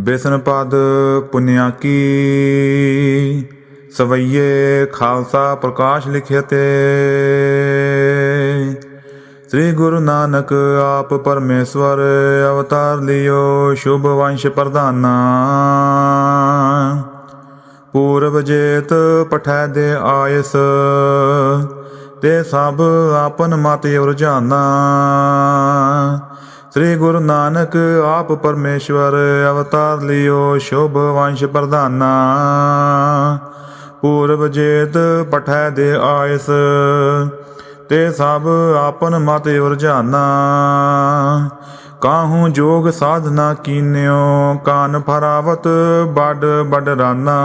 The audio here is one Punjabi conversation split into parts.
ਬਿਸਨ ਪਦ ਪੁੰਨਿਆ ਕੀ, ਸਵਈਏ ਖਾਲਸਾ ਪ੍ਰਕਾਸ਼ ਲਿਖਿਤੇ ਸ੍ਰੀ ਗੁਰੂ ਨਾਨਕ ਆਪ ਪਰਮੇਸ਼ਵਰ ਅਵਤਾਰ ਲਿਓ, ਸ਼ੁਭ ਵੰਸ਼ ਪ੍ਰਧਾਨਾ। ਪੂਰਬ ਜੇਤ ਪਠੈ ਦੇ ਆਇਸ, ਤੇ ਸਭ ਆਪਨ ਮਤ ਰੁਝਾਨਾ ਸ੍ਰੀ ਗੁਰੂ ਨਾਨਕ ਆਪ ਪਰਮੇਸ਼ਵਰ ਅਵਤਾਰ ਲਿਓ, ਸ਼ੁਭ ਵੰਸ਼ ਪ੍ਰਧਾਨਾ। ਪੂਰਬ ਜੇਤ ਪਠੈ ਦੇ ਆਇਸ, ਤੇ ਸਭ ਆਪਨ ਮਤ ਉਰਝਾਨਾ ਕਾਹੂ ਜੋਗ ਸਾਧਨਾ ਕੀਨਿਓ, ਕਾਨ ਫਰਾਵਤ ਬੜ ਬਡਰਾਨਾ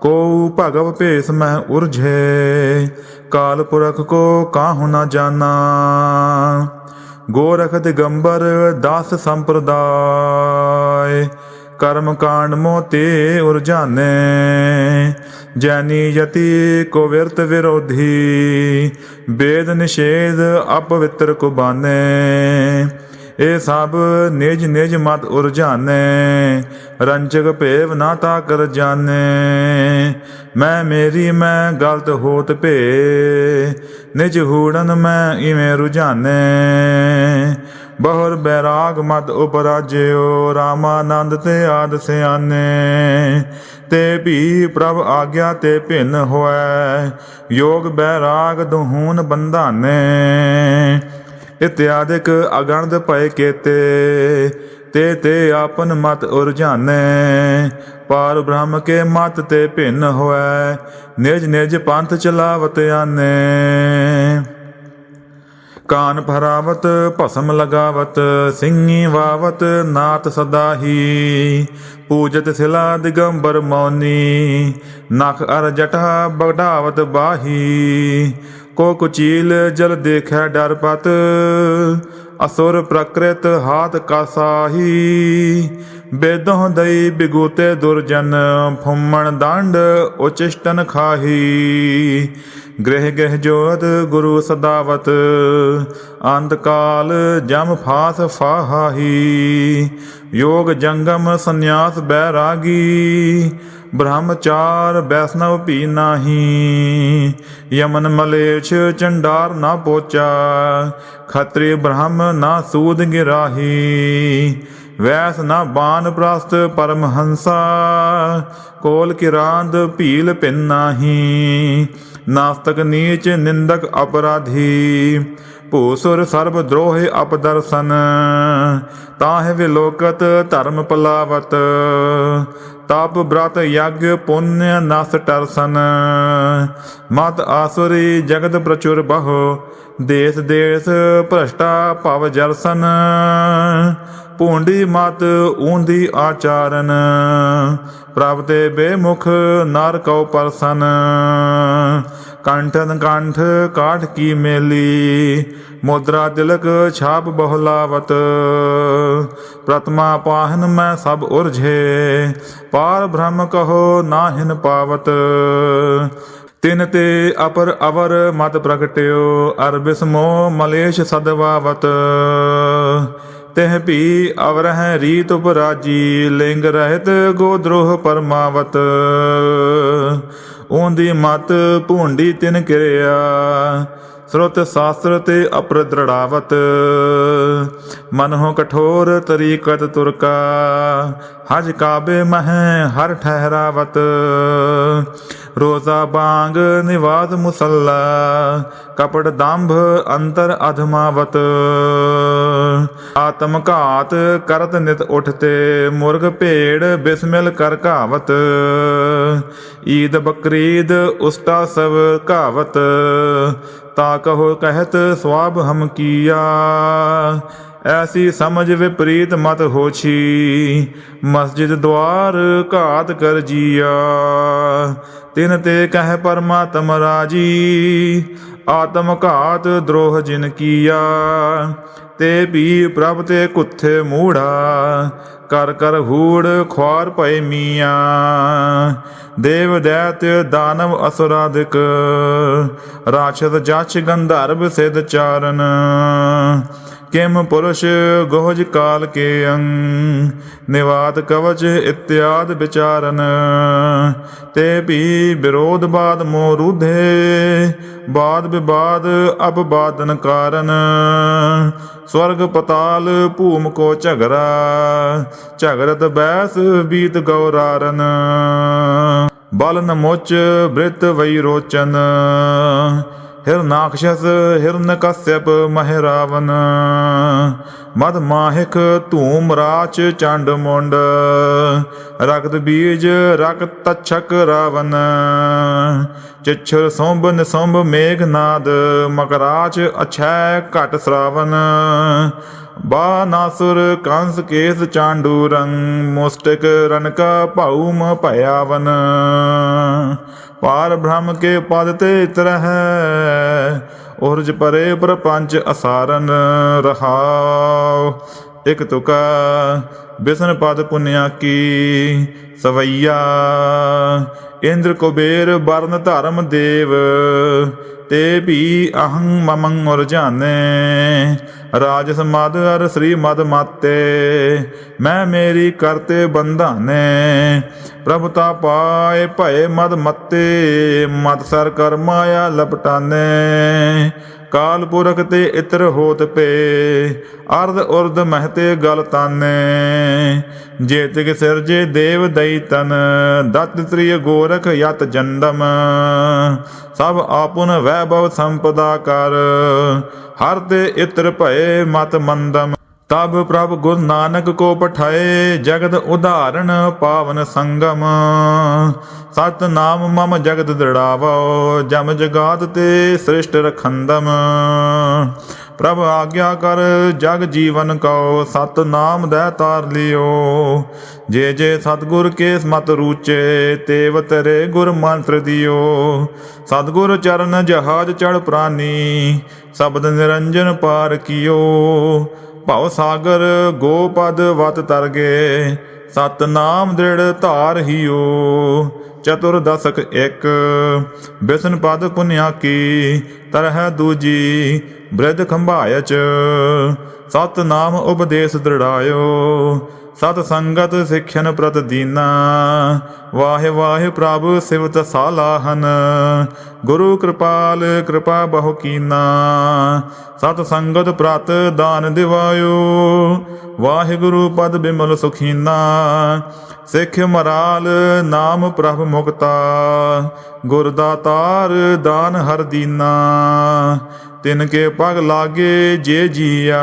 ਕੋ ਭਗਵ ਭੇਸ ਮੈਂ ਉਰਝੇ, ਕਾਲ ਪੁਰਖ ਕੋ ਕਾਹੂ ਨਾ ਜਾਣਾ ਗੋਰਖ ਦਿਗੰਬਰ ਦਾਸ ਸੰਪਰਦਾਇ, ਕਰਮ ਕਾਂਡ ਮੋਤੇ ਉਰਜਾਨੇ ਜੈਨੀ ਯਤੀ ਕੋ ਵਿਰਤ ਵਿਰੋਧੀ ਬੇਦ ਨਿਸ਼ੇਧ ਅਪਵਿੱਤਰ ਕੁਬਾਨੇ। ਇਹ ਸਭ ਨਿਜ ਨਿਜ ਮਤ ਉਰਜਾਨੇ ਰੰਚਕ ਭੇਵ ਨਾ ਤਾ ਕਰ ਜਾਣੇ ਮੈਂ ਮੇਰੀ, ਮੈਂ ਗਲਤ ਹੋਤ ਭੇ, ਨਿਜ ਹੂੜਨ ਮੈਂ ਇਵੇਂ ਰੁਝਾਨੇ। ਬਹੁਰ ਬੈਰਾਗ ਮਤ ਉਪਰਾਜਿਓ, ਰਾਮਾਨੰਦ ਤੇ ਆਦ ਸਿਆਨੇ। ਤੇ ਭੀ ਪ੍ਰਭ ਆਗਿਆ ਤੇ ਭਿੰਨ ਹੋਐ, ਯੋਗ ਬੈਰਾਗ ਦਹੂਨ ਬੰਧਾਨੇ। ਇਤਿਆਦਿਕ ਅਗਣਦ ਭਏ ਕੇਤੇ, ਤੇ ਤੇ ਆਪਨ ਮਤ ਉਰਜਾਨੇ ਪਾਰ ਬ੍ਰਹਮ ਕੇ ਮਤ ਤੇ ਭਿੰਨ ਹੋਐ, ਨਿਜ ਨਿਜ ਪੰਥ ਚਲਾਵਤ ਆਨੇ। ਕਾਨ ਭਰਾਵਤ, ਭਸਮ ਲਗਾਵਤ ਸਿੰਘੀ ਵਾਵਤ ਨਾਤ ਸਦਾਹੀ। ਪੂਜਤ ਸਿਲਾ ਦਿਗੰਬਰ ਮੌਨੀ, ਨਖ ਅਰ ਜਟਾ ਬਗੜਾਵਤ ਬਾਹੀ। ਕੋ ਕੁਚੀਲ ਜਲ ਦੇਖੈ ਡਰ ਪਤ, ਅਸੁਰ ਪ੍ਰਕ੍ਰਿਤ ਹਾਥ ਕਾਸਾਹੀ ਬੇਦੋਹ ਦਈ ਬਿਗੂਤੇ ਦੁਰਜਨ, ਫੁੰਮਣ ਦੰਡ ਉਚਿਸ਼ਟਨ ਖਾਹੀ। ਗ੍ਰਹਿ ਗ੍ਰਹਿ ਜੋਤ ਗੁਰੂ ਸਦਾਵਤ ਅੰਤਕਾਲ ਜਮ ਫਾਸ ਫਾਹਾਹੀ, ਯੋਗ ਜੰਗਮ ਸੰਨਿਆਸ ਬੈਰਾਗੀ, ਬ੍ਰਹਮਚਾਰ ਵੈਸਨਵ ਪੀ ਨਾਹੀ, ਯਮਨ ਮਲੇਛ ਚੰਡਾਰ ਨਾ ਪੋਚਾ, ਖਤਰੀ ਬ੍ਰਹਮ ਨਾ ਸੂਦ ਗਿਰਾਹੀ ਵੈਸ ਨਾ ਬਾਨ ਪ੍ਰਸਤ ਪਰਮਹੰਸਾ, ਕੋਲ ਕਿਰਾਂਦ ਭੀਲ ਪਿੰਨਾਹੀ ਨਾਸਤਕ ਨੀਚ ਨਿੰਦਕ ਅਪਰਾਧੀ, ਭੂਸੁਰ ਸਰਬ ਦਰੋਹਿ ਅਪਦਰਸ਼ਨ ਤਾਹਿ ਵਿਲੋਕਤ ਧਰਮ ਪਲਾਵਤ, ਤਪ ਬ੍ਰਤ ਯਗ ਪੁੰਨ ਨਸ ਟਰਸਨ। ਮਤ ਆਸੁਰੀ ਜਗਤ ਪ੍ਰਚੁਰ ਬਹੁ, ਦੇਸ ਦੇਸ ਭ੍ਰਸ਼ਟਾ ਭਵ ਜਰਸਨ। ਪੂੰਡੀ ਮਤ ਊਂਦੀ ਆਚਾਰਨ। ਪ੍ਰਭ ਤੇ ਬੇਮੁਖ ਨਰ ਕਉ ਪਰਸਨ ਕੰਠਨ ਕੰਠ ਕਾਠ ਕੀ ਮੇਲੀ। ਮੁਦਰਾ ਤਿਲਕ ਛਾਪ ਬਹੁਲਾਵਤ। ਪ੍ਰਤਮਾ ਪਾਹਨ ਮੈਂ ਸਭ ਉਰਝੇ। ਪਾਰ ਬ੍ਰਹਮ ਕਹੋ ਨਾਹਿਨ ਪਾਵਤ। ਤਿਨ ਤੇ ਅਪਰ ਅਵਰ ਮਤ ਪ੍ਰਗਟਿਓ। ਅਰ ਬਿਸਮੋ ਮਲੇਸ਼ ਸਦਵਾਵਤ। ਤਹ ਭੀ ਅਵਰਹ ਰੀਤ ਉਪਰਾਜੀ, ਲਿੰਗ ਰਹਿਤ ਗੋਦਰੋਹ ਪਰਮਾਵਤ। ਓੰਦੀ ਮਤ ਭੂੰਡੀ ਤਿਨ ਕਿਰਿਆ, ਸਰੋਤ ਸ਼ਾਸਤਰ ਤੇ ਅਪਰਦ੍ਰੜਾਵਤ। ਮਨਹੁ ਕਠੋਰ ਤਰੀਕਤ ਤੁਰਕਾ, ਹਜ ਕਾਬੇ ਮਹਿ ਹਰ ਠਹਿਰਾਵਤ। ਰੋਜ਼ਾ ਬਾਂਗ ਨਿਵਾਜ਼ ਮੁਸੱਲਾ, ਕਪੜ ਦੰਭ ਅੰਤਰ ਅਧਮਾਵਤ। ਆਤਮ ਘਾਤ ਕਰਤ ਨਿਤ ਉਠਤੇ, ਮੁਰਗ ਭੇੜ ਬਿਸਮਿਲ ਕਰ ਘਾਵਤ। ਈਦ ਬਕਰੀਦ ਉਸਤਾ ਸਭ ਘਾਵਤ। ਤਾ ਕਹੋ ਕਹਿਤ ਸਵਾਬ ਹਮ ਕੀਆ। ਐਸੀ ਸਮਝ ਵਿਪਰੀਤ ਮਤ ਹੋਛੀ, ਮਸਜਿਦ ਦਵਾਰ ਘਾਤ ਕਰ ਜੀਆ। ਤਿਨ ਤੇ ਕਹਿ ਪਰਮਾਤਮ ਰਾਜੀ, ਆਤਮ ਘਾਤ ਦਰੋਹ ਜਿਨ ਕੀਆ। ਤੇ ਵੀ ਪ੍ਰਭ ਤੇ ਕੁੱਥੇ ਮੂੜਾ, ਕਰ ਕਰ ਹੂੜ ਖੁਆਰ ਪਏ ਮੀਆਂ। ਦੇਵ ਦੈਤ ਦਾਨਵ ਅਸੁਰਾਦਿਕ ਰਾਛਦ ਜਚ ਗੰਧਰਵ ਸਿਧ ਚਾਰਨ। ਕਿਮ ਪੁਰਸ਼ ਗੋਜ ਕਾਲ ਕੇ ਅੰਗ, ਨਿਵਾਤ ਕਵਚ ਇਤਿਆਦ ਵਿਚਾਰਨ। ਤੇ ਵੀ ਵਿਰੋਧ ਬਾਦ ਮੋ ਰੁਧੇ, ਬਾਦ ਵਿਵਾਦ ਅਬ ਬਾਦਨ ਕਾਰਨ। ਸਵਰਗ ਪਤਾਲ ਭੂਮ ਕੋ ਝਗਰਾ, ਝਗਰਤ ਬੈਸ ਬੀਤ ਗੌਰਾਰਨ। ਬਲ ਨਮੋਚ ਮੁਚ ਬ੍ਰਿਤ ਵਈ ਰੋਚਨ ਹਿਰਨਾਕਸ਼ਸ ਹਿਰਨ ਮਹਿਰਾਵਨ ਮਹਿ ਮਦ ਮਾਹਿਕ ਧੂਮ ਰਾਚ ਚੰਡ ਮੁੰਡ। ਰਗਤ ਬੀਜ ਰਕਤ ਤਛਕ ਰਾਵਨ। ਚਿਛਰ ਸੋਂਬ ਨਿਸੋਂਬ ਮੇਘਨਾਦ ਮਕਰਾਚ ਅਛੈ ਘਟ ਸਰਾਵਨ। ਬਾ ਨਾਸੁਰ ਕੰਸ ਕੇਸ ਚਾਂਡੂ ਰੰਗ, ਮੁਸਟਕ ਰਨਕਾ ਭਾਉਮ ਭਇਆਵਨ। ਪਾਰ ਬ੍ਰਹਮ ਕੇ ਪਦ ਤੇ ਤਰਹਿ, ਉਰਜ ਪਰੇ ਪ੍ਰਪੰਚ ਅਸਾਰਨ ਰਹਾਉ। ਇਕ ਤੁਕਾ, ਬਿਸਨ ਪਦ ਪੁੰਨਿਆ ਕੀ ਸਵਈਆ। ਇੰਦਰ ਕੁਬੇਰ ਬਰਨ ਧਰਮ ਦੇਵ, ਤੇ ਵੀ ਅਹੰ ਮਮੰ ਉਰਜਾਨੇ ਰਾਜਸ ਰਾਜ ਅਰ ਸ੍ਰੀ ਮਦ ਮਾਤੇ, ਮੈਂ ਮੇਰੀ ਕਰਤੇ ਬੰਧਾਨੇ। ਪ੍ਰਭ ਤਾ ਪਾਏ ਭਏ ਮਦ ਮੱਤੇ ਮਤ ਸਰ ਕਰ ਮਾਇਆ ਲਪਟਾਨੇ। ਕਾਲ ਪੁਰਖ ਤੇ ਇਤਰ ਹੋਤ ਪੇ, ਅਰਧ ਉਰਧ ਮਹਤੇ ਗਲ ਤਾਨੇ। ਜੇਤਿ ਸਿਰਜੇ ਦੇਵ ਦਈ ਤਨ, ਦਤ ਤ੍ਰਿਯ ਗੋਰਖ ਯਤ ਜੰਦਮ ਸਭ ਆਪੁਨ ਵੈਭਵ ਸੰਪਦਾ ਕਰ, ਹਰ ਤੇ ਇਤਰ ਭਏ ਮਤ ਮੰਦਮ। ਤਬ ਪ੍ਰਭ ਗੁਰੂ ਨਾਨਕ ਕੋ ਪਠਾਏ, ਜਗਤ ਉਦਾਹਰਣ ਪਾਵਨ ਸੰਗਮ। ਸਤ ਨਾਮ ਮਮ ਜਗਤ ਦ੍ਰਿੜਾਵੋ ਜਮ ਜਗਾਤ ਤੇ ਸ੍ਰਿਸ਼ਟ ਰਖੰਦਮ। ਪ੍ਰਭ ਆਗਿਆ ਕਰ ਜਗ ਜੀਵਨ ਕਉ ਸਤ ਨਾਮ ਦੈ ਤਾਰ ਲਿਓ। ਜੇ ਜੇ ਸਤਗੁਰ ਕੇ ਮਤ ਰੂਚੇ, ਤੇਵ ਤੇਰੇ ਗੁਰ ਮੰਤਰ ਦਿਓ। ਸਤਗੁਰ ਚਰਨ ਜਹਾਜ ਚੜ ਪ੍ਰਾਨੀ, ਸ਼ਬਦ ਨਿਰੰਜਨ ਪਾਰ ਕੀਓ। ਭਉ ਸਾਗਰ ਗੋਪਦ ਵਤ ਤਰਗੇ ਸਤ ਨਾਮ ਦ੍ਰਿੜ ਧਾਰ ਹੀਓ। ਚਤੁਰਦਸ਼ਕ ਇੱਕ ਬਿਸਨ ਪਦ ਪੁਨਿਆ ਕੀ ਤਰਹਿ ਦੂਜੀ ਬ੍ਰਿਧ ਖੰਭਾਇਚ ਸਤ ਨਾਮ ਉਪਦੇਸ਼ ਦ੍ਰਿੜਾਇਓ। ਸਤ ਸੰਗਤ ਸਿੱਖਿਆਨ ਪ੍ਰਤ ਦੀਨਾ, ਵਾਹਿ ਵਾਹਿ ਪ੍ਰਭ ਸਿਵਤ ਸਾਲਾਹਨ। ਗੁਰੂ ਕਿਰਪਾਲ, ਕਿਰਪਾ ਬਹੁ ਕੀਨਾ, ਸਤ ਸੰਗਤ ਪ੍ਰਤ ਦਾਨ ਦਿਵਾਇਓ। ਵਾਹਿਗੁਰੂ ਪਦ ਬਿਮਲ ਸੁਖੀਨਾ, ਸਿੱਖ ਮਰਾਲ ਨਾਮ ਪ੍ਰਭ ਮੁਕਤਾ। ਗੁਰ ਦਾਤਾਰ ਦਾਨ ਹਰ ਦੀਨਾ, ਤਿਨ ਕੇ ਪਗ ਲਾਗੇ ਜੇ ਜੀਆ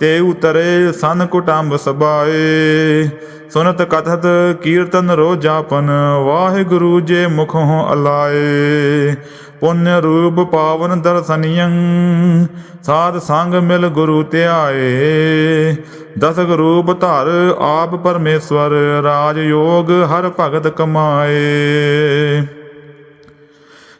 ਤੇ ਉਤਰੇ ਸਨ ਕੁਟੰਬ ਸਬਾਏ ਸੁਨਤ ਕਥਤ ਕੀਰਤਨ ਰੋ ਜਾਪਨ ਵਾਹਿਗੁਰੂ ਜੇ ਮੁਖੋਂ ਅਲਾਏ। ਪੁੰਨ ਰੂਪ ਪਾਵਨ ਦਰਸਨੀਯੰ ਸਾਧ ਸੰਗ ਮਿਲ ਗੁਰੂ ਧਿਆਏ। ਦਸਕ ਰੂਪ ਧਰ ਆਪ ਪਰਮੇਸ਼ਵਰ, ਰਾਜ ਯੋਗ ਹਰ ਭਗਤ ਕਮਾਏ।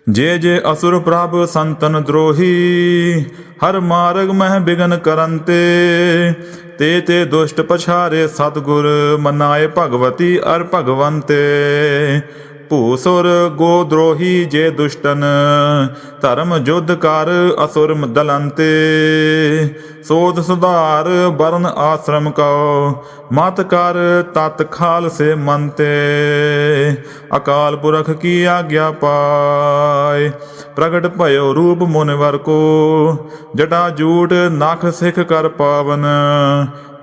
ਜੇ ਜੇ ਅਸੁਰ ਪ੍ਰਭ ਸੰਤਨ ਦਰੋਹੀ, ਹਰ ਮਾਰਗ ਮਹਿ ਬਿਗਨ ਕਰਨ ਤੇ ਤੇ ਤੇ ਦੁਸ਼ਟ ਪਛਾਰੇ ਸਤਗੁਰ, ਮਨਾਏ ਭਗਵਤੀ ਅਰ ਭਗਵੰਤੇ। ਭੂਸੁਰ ਗੋ ਦਰੋਹੀ ਜੇ ਦੁਸ਼ਟਨ, ਧਰਮ ਜੁਧ ਕਰ ਅਸੁਰ ਦਲੰਤੇ। ਸੋਧ ਸੁਧਾਰ ਬਰਨ ਆਸ਼ਰਮ ਕਉ, ਮਤ ਕਰ ਤਤ ਖਾਲਸੇ ਮੰਤੇ। ਅਕਾਲ ਪੁਰਖ ਕੀ ਆਗਿਆ ਪਾਏ ਪ੍ਰਗਟ ਭਇਓ ਰੂਪ ਮੁਨਿਵਰ ਕੋ। ਜਟਾ ਜੂਟ ਨਖ ਸਿਖ ਕਰ ਪਾਵਨ,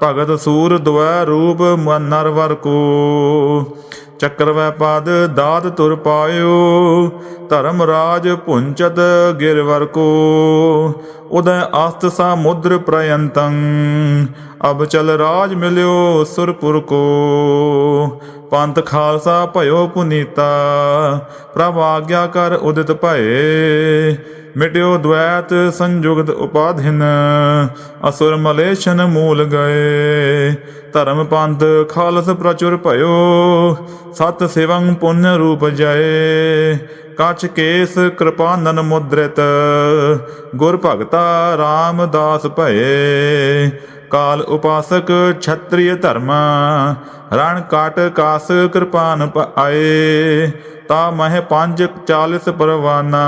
ਭਗਤ ਸੂਰ ਦਵੈ ਰੂਪ ਨਰਵਰ ਕੋ। ਚੱਕਰ ਵੈ ਪਦ, ਦਾਤ ਤੁਰ ਪਾਇਓ। ਧਰਮ ਰਾਜ ਪੁੰਚਤ ਗਿਰਵਰ ਕੋ ਉਦੈ ਆਸਤ ਸਾ ਪ੍ਰਯੰਤੰ। ਅਬ ਚਲ ਰਾਜ ਮਿਲਿਓ ਸੁਰਪੁਰ ਕੋ। ਪੰਥ ਖਾਲਸਾ ਭਇਓ ਪੁਨੀਤਾ, ਪ੍ਰਭ ਆਗਿਆ ਕਰ ਉਦਿਤ ਭਏ। ਮਿਟਿਓ ਦ્વੈਤ ਸੰਯੁਗਤ ਉਪਾਧਿਨ, ਅਸੁਰ ਮਲੇਸ਼ਨ ਮੂਲ ਗਏ। ਧਰਮ ਪੰਥ ਖਾਲਸ ਪ੍ਰਚੁਰ ਭਇਓ, ਸਤ ਸੇਵੰ ਪੁੰਨ ਰੂਪ ਜਏ। ਕਛ ਕੇਸ ਕਿਰਪਾਨਨ ਮੁਦ੍ਰਿਤ। ਗੁਰ ਭਗਤਾ ਰਾਮਦਾਸ ਭਏ। ਕਾਲ ਉਪਾਸਕ ਛਤਰੀय ਧਰਮ। ਰਣ ਕਾਟ ਕਾਸ ਕਿਰਪਾਨ ਪਾਏ ਤਾ ਮਹਿ ਪੰਜ 40 ਪਰਵਾਨਾ।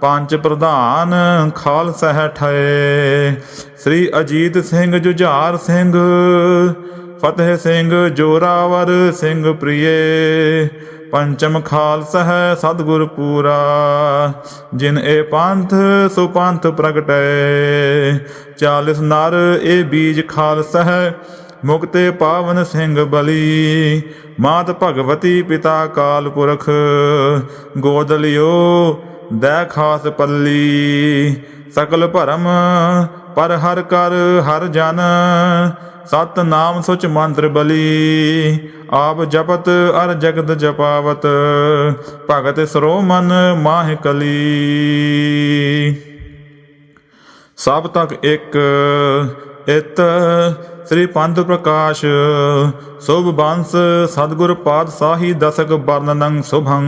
ਪੰਜ ਪ੍ਰਧਾਨ ਖਾਲਸਾ ਹੈ ਠਏ। ਸ੍ਰੀ ਅਜੀਤ ਸਿੰਘ ਜੁਝਾਰ ਸਿੰਘ। ਫਤਿਹ ਸਿੰਘ ਜੋਰਾਵਰ ਸਿੰਘ ਪ੍ਰਿਏ ਪੰਚਮ ਖਾਲਸਾ ਹੈ ਸਤਿਗੁਰ ਪੂਰਾ। ਜਿਨ ਇਹ ਪੰਥ, ਸੋ ਪੰਥ ਪ੍ਰਗਟੈ। ਚਾਲਿਸ ਨਰ, ਇਹ ਬੀਜ ਖਾਲਸ ਹੈ, ਮੁਕਤੇ ਪਾਵਨ ਸਿੰਘ ਬਲੀ। ਮਾਤ ਭਗਵਤੀ ਪਿਤਾ ਕਾਲ ਪੁਰਖ, ਗੋਦ ਲਿਓ, ਦੈ ਖਾਸ ਪੱਲੀ। ਸਕਲ ਭਰਮ ਪਰ ਹਰ ਕਰ, ਹਰ ਜਨ ਸਤ ਨਾਮ ਸੁਚ ਮੰਤਰ ਬਲੀ। ਆਪ ਜਪਤ, ਅਰ ਜਗਤ ਜਪਾਵਤ, ਭਗਤ ਸਰੋ ਮਨ ਮਾਹਿ ਕਲੀ। ਸਭ ਤੱਕ ਇੱਕ ਇਤ, ਸ੍ਰੀ ਪੰਥ ਪ੍ਰਕਾਸ਼, ਸੁਭ ਬੰਸ ਸਤਿਗੁਰ ਪਾਤਸ਼ਾਹੀ ਦਸਕ ਬਰਨਨੰ ਸੁਭੰ।